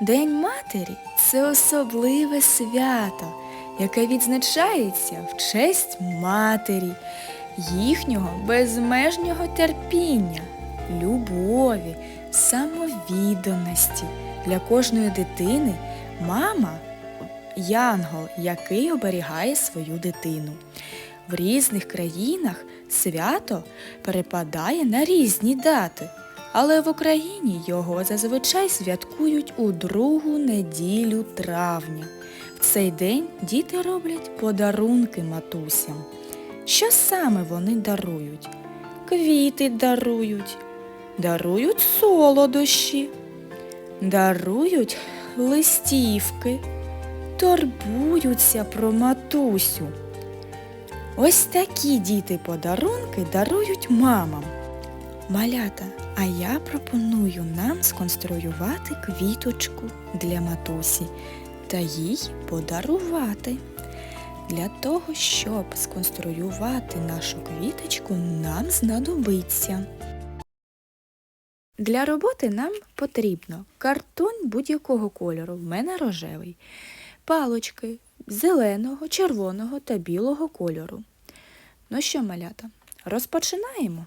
День матері це особливе свято, яке відзначається в честь матері, їхнього безмежнього терпіння, любові, самовідданості. Для кожної дитини мама янгол, який оберігає свою дитину. В різних країнах свято перепадає на різні дати, але в Україні його зазвичай святкують у другу неділю травня. В цей день діти роблять подарунки матусям. Що саме вони дарують? Квіти дарують, дарують солодощі, дарують листівки, турбуються про матусю. Ось такі діти подарунки дарують мамам. Малята, а я пропоную нам сконструювати квіточку для матусі та їй подарувати. Для того, щоб сконструювати нашу квіточку, нам знадобиться. Для роботи нам потрібно картон будь-якого кольору, в мене рожевий, палочки зеленого, червоного та білого кольору. Ну що, малята, розпочинаємо.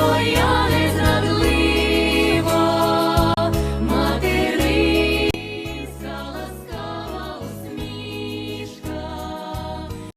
我要。